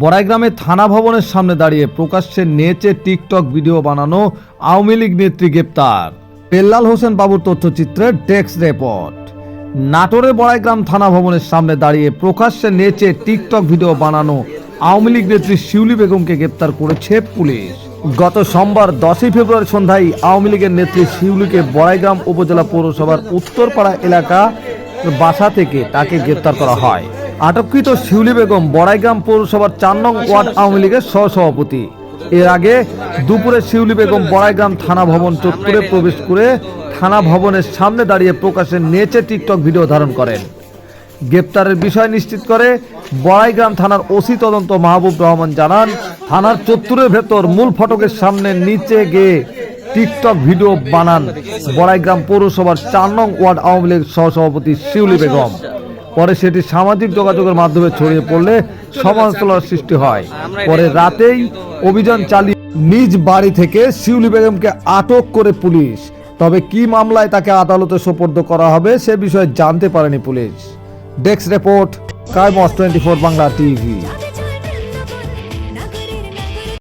বড়াইগ্রামে থানা ভবনের সামনে দাঁড়িয়ে প্রকাশ্যে নেচে টিকটক ভিডিও বানানো আওয়ামী লীগ নেত্রী গ্রেপ্তার। পেল্লাল হোসেন বাবুর তথ্যচিত্রের ডেস্ক রিপোর্ট। নাটোরে বড়াইগ্রাম থানা ভবনের সামনে দাঁড়িয়ে প্রকাশ্যে নেচে টিকটক ভিডিও বানানো আওয়ামী লীগ নেত্রী শিউলি বেগমকে গ্রেপ্তার করেছে পুলিশ। গত সোমবার দশই ফেব্রুয়ারি সন্ধ্যায় আওয়ামী লীগের নেত্রী শিউলিকে বড়াইগ্রাম উপজেলা পৌরসভার উত্তরপাড়া এলাকা বাসা থেকে তাকে গ্রেপ্তার করা হয়। আটককৃত শিউলি বেগম বড়াইগ্রাম পৌরসভার চার নং ওয়ার্ড আওয়ামী লীগের সহসভাপতি। এর আগে দুপুরে শিউলি বেগম বড়াইগ্রাম থানা ভবন চত্বরে প্রবেশ করে থানা ভবনের সামনে দাঁড়িয়ে প্রকাশের নেচে টিকটক ভিডিও ধারণ করেন। গ্রেপ্তারের বিষয় নিশ্চিত করে বড়াইগ্রাম থানার ওসি তদন্ত মাহবুব রহমান জানান, থানার চত্বরের ভেতর মূল ফটকের সামনে নিচে গিয়ে টিকটক ভিডিও বানান বড়াইগ্রাম পৌরসভার চার নং ওয়ার্ড আওয়ামী লীগ সহসভাপতি শিউলি বেগম। পরে সেটি সামাজিক যোগাযোগের মাধ্যমে ছড়িয়ে পড়লে সমালোচনার সৃষ্টি হয়। পরে রাতেই অভিযান চালিয়ে নিজ বাড়ি থেকে শিউলি বেগমকে আটক করে পুলিশ। তবে কি মামলায় তাকে আদালতে সোপর্দ করা হবে সে বিষয়ে জানতে পারেনি পুলিশ। ডেস্ক রিপোর্ট কাইমস টোয়েন্টি ফোর বাংলা টিভি।